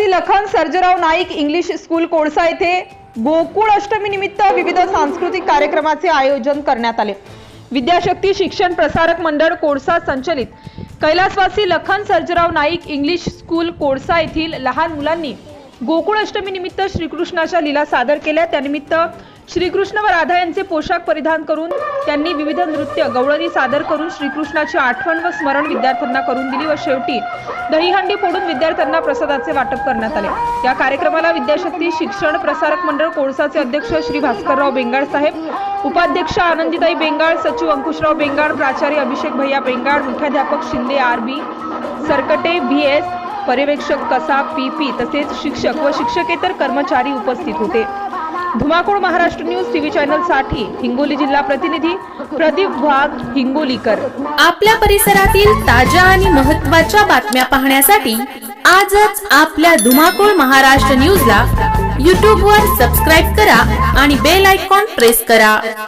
कैलासवासी Lakhan Sarjerao Naik English school Kolsa येथे गोकुळ अष्टमी निमित्त विविध सांस्कृतिक कार्यक्रमाचे आयोजन करण्यात आले. विद्याशक्ती शिक्षण प्रसारक मंडळ कोळसा संचलित. कैलासवासी लखन सर्जराव नाईक इंग्लिश स्कूल कोळसा येथील लहान मुलांनी गोकुळ अष्टमी निमित्त श्रीकृष्णाच्या लीला सादर केल्या. त्यानिमित्त श्रीकृष्ण व राधा यांचे पोशाख परिधान करून त्यांनी विविध नृत्य गवळणी सादर करून श्रीकृष्णाची आठवण व स्मरण विद्यार्थ्यांना करून दिली व शेवटी दहीहंडी फोडून विद्यार्थ्यांना प्रसादाचे वाटप करण्यात आले. या कार्यक्रमाला विद्याशक्ती शिक्षण प्रसारक मंडळ कोळसाचे अध्यक्ष श्री भास्करराव बेंगाळ साहेब उपाध्यक्ष आनंदीताई बेंगाळ सचिव अंकुशराव बेंगाळ प्राचार्य अभिषेक भैया बेंगाळ मुख्याध्यापक Shinde R B Sarkate V S पर्यवेक्षक कसा पी पी तसेच शिक्षक व शिक्षकेतर कर्मचारी उपस्थित होते. धुमाकूळ महाराष्ट्र न्यूज टीव्ही चॅनलसाठी हिंगोली जिल्हा प्रतिनिधी प्रदीप वाघ हिंगोलीकर. आपल्या परिसरातील ताज्या आणि महत्त्वाच्या बातम्या पाहण्यासाठी आजच आपल्या धुमाकूळ महाराष्ट्र न्यूजला यूट्यूबवर सबस्क्राईब करा आणि बेल आयकॉन प्रेस करा.